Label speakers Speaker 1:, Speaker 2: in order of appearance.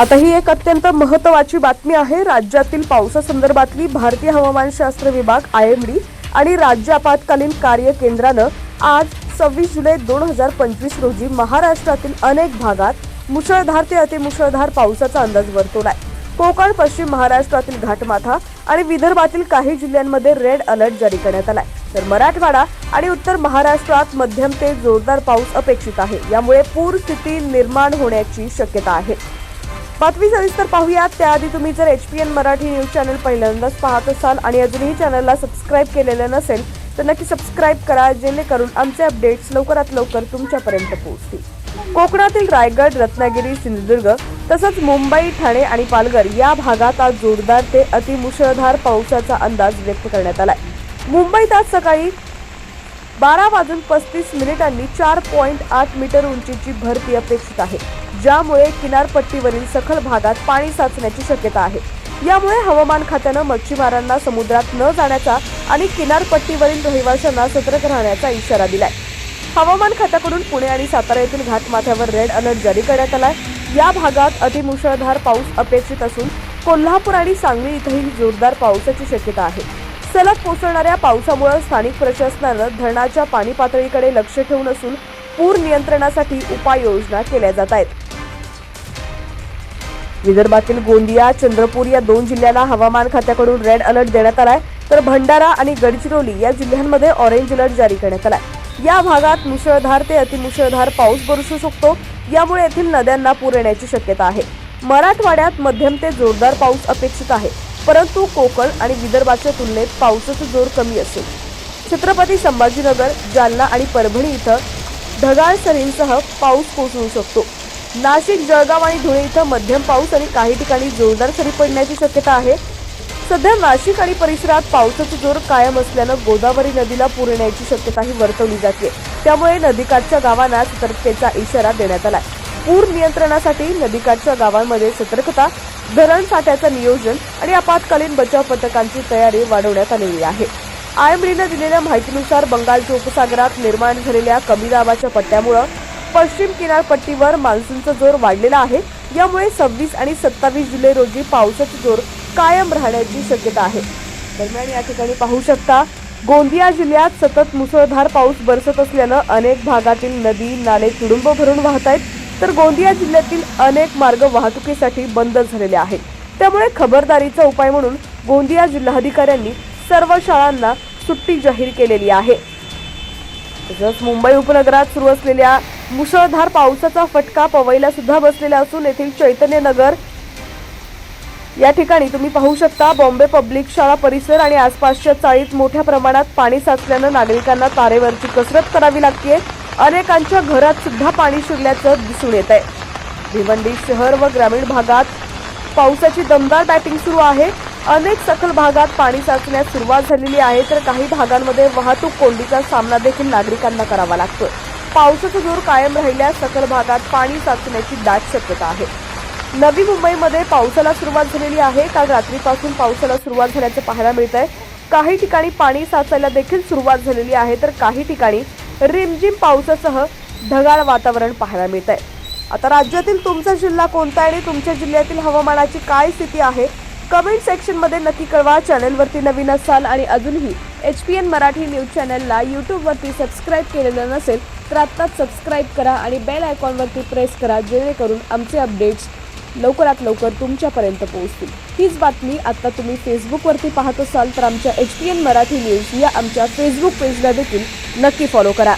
Speaker 1: आता ही एक अत्यंत महत्वाची बातमी आहे राज्यातील पावसासंदर्भातली भारतीय हवामानशास्त्र विभाग आय एम डी आणि राज्य आपत्कालीन कार्य केंद्रानं आज सव्वीस जुलै दोन हजार पंचवीस रोजी महाराष्ट्रातील अनेक भागात मुसळधार ते अतिमुसळधार पावसाचा अंदाज वर्तवला आहे कोकण पश्चिम महाराष्ट्रातील घाटमाथा आणि विदर्भातील काही जिल्ह्यांमध्ये रेड अलर्ट जारी करण्यात आलाय तर मराठवाडा आणि उत्तर महाराष्ट्रात मध्यम ते जोरदार पाऊस अपेक्षित आहे यामुळे स्थिती निर्माण होण्याची शक्यता आहे बातमी सविस्तर पाहूयात त्याआधी तुम्ही जर H P N Marathi news channel पहिल्यांदाच पाहत असाल आणि अजूनही चॅनलला सबस्क्राईब केलेलं नसेल तर नक्की सबस्क्राईब करा जेणेकरून आमचे अपडेट्स लवकरात लवकर तुमच्यापर्यंत पोहोचतील कोकणातील रायगड रत्नागिरी सिंधुदुर्ग तसंच मुंबई ठाणे आणि पालघर या भागात आज जोरदार ते अतिमुसळधार पावसाचा अंदाज व्यक्त करण्यात आलाय मुंबईत आज सकाळी बारा वाजून पस्तीस मिनिटांनी चार पॉईंट आठ मीटर उंचीची भरती अपेक्षित आहे ज्यामुळे किनारपट्टीवरील सखल भागात पाणी साचण्याची शक्यता आहे यामुळे हवामान खात्यानं मच्छीमारांना समुद्रात न जाण्याचा आणि किनारपट्टीवरील रहिवाशांना सतर्क राहण्याचा इशारा दिलाय हवामान खात्याकडून पुणे आणि सातारा येथील घाटमाथ्यावर रेड अलर्ट जारी करण्यात आलाय या भागात अतिमुसळधार पाऊस अपेक्षित असून कोल्हापूर आणि सांगली इथंही जोरदार पावसाची शक्यता आहे सलग कोसळणाऱ्या पावसामुळे स्थानिक प्रशासनानं धरणाच्या पाणी पातळीकडे लक्ष ठेवून असून पूर नियंत्रणासाठी उपाययोजना केल्या जात आहेत विदर्भातील गोंदिया चंद्रपूर या दोन जिल्ह्यांना हवामान खात्याकडून रेड अलर्ट देण्यात आलाय तर भंडारा आणि गडचिरोली या जिल्ह्यांमध्ये ऑरेंज अलर्ट जारी करण्यात आलाय या भागात मुसळधार ते अतिमुसळधार पाऊस बरसू शकतो यामुळे येथील नद्यांना पूर येण्याची शक्यता आहे मराठवाड्यात मध्यम ते जोरदार पाऊस अपेक्षित आहे परंतु कोकण आणि विदर्भाच्या तुलनेत पावसाचा जोर कमी असेल छत्रपती संभाजीनगर जालना आणि परभणी इथं ढगाळ सरींसह पाऊस कोसळू शकतो नाशिक जळगाव आणि धुळे इथं मध्यम पाऊस आणि काही ठिकाणी जोरदार सरी पडण्याची शक्यता आहे सध्या नाशिक आणि परिसरात पावसाचा जोर कायम असल्यानं गोदावरी नदीला पूर येण्याची शक्यताही वर्तवली जाते त्यामुळे नदीकाठच्या गावांना सतर्कतेचा इशारा देण्यात आला पूर नियंत्रणासाठी नदीकाठच्या गावांमध्ये सतर्कता धरण साठ्याचं नियोजन आणि आपत्कालीन बचाव पथकांची तयारी वाढवण्यात आलेली आहे आयएमडीनं दिलेल्या माहितीनुसार बंगालच्या उपसागरात निर्माण झालेल्या कमी दाबाच्या पट्ट्यामुळं पश्चिम किनारपट्टीवर मान्सूनचा जोर वाढलेला आहे यामुळे सव्वीस आणि सत्तावीस जुलै रोजी पावसाचा जोर कायम राहण्याची शक्यता आहे दरम्यान या ठिकाणी पाहू शकता गोंदिया जिल्ह्यात सतत मुसळधार पाऊस बरसत असल्यानं अनेक भागातील नदी नाले तुडुंब भरून वाहत आहेत तर गोंदिया जिल्ह्यातील अनेक मार्ग वाहतुकीसाठी बंद झालेले आहेत त्यामुळे खबरदारीचा उपाय म्हणून गोंदिया जिल्हाधिकाऱ्यांनी सर्व शाळांना सुट्टी जाहीर केलेली आहे तसंच मुंबई उपनगरात सुरू असलेल्या मुसळधार पावसाचा फटका पवईला सुद्धा बसलेला असून येथील चैतन्य नगर या ठिकाणी तुम्ही पाहू शकता बॉम्बे पब्लिक शाळा परिसर आणि आसपासच्या चाळीत मोठ्या प्रमाणात पाणी साचल्यानं नागरिकांना तारेवरची कसरत करावी लागते अनेकांच्या घरात सुद्धा पाणी शिरल्याचं दिसून येत आहे भिवंडी शहर व ग्रामीण भागात पावसाची दमदार बॅटिंग सुरू आहे अनेक सखल भागात पाणी साचण्यास सुरुवात झालेली आहे तर काही भागांमध्ये वाहतूक कोंडीचा सामना देखील नागरिकांना करावा लागतो पावसाचा जोर कायम राहिल्यास सखल भागात पाणी साचण्याची दाट शक्यता आहे नवी मुंबईमध्ये पावसाला सुरुवात झालेली आहे काल रात्रीपासून पावसाला सुरुवात झाल्याचं पाहायला मिळत आहे काही ठिकाणी पाणी साचायला देखील सुरुवात झालेली आहे तर काही ठिकाणी रिमझिम पावसासह ढगाळ वातावरण पाहायला मिळत आहे आता राज्यातील तुमचा जिल्हा कोणता आणि तुमच्या जिल्ह्यातील हवामानाची काय स्थिती आहे कमेंट सेक्शनमध्ये नक्की कळवा वरती नवीन असाल आणि अजूनही H P N Marathi news चॅनलला यूट्यूबवरती सबस्क्राईब केलेलं नसेल तर आत्ताच सबस्क्राईब करा आणि बेल आयकॉनवरती प्रेस करा जेणेकरून आमचे अपडेट्स लवकरात लवकर तुमच्यापर्यंत पोहोचतील हीच बातमी आत्ता तुम्ही फेसबुकवरती पाहत असाल तर आमच्या H P N Marathi news या आमच्या फेसबुक पेजला देखील नक्की फॉलो करा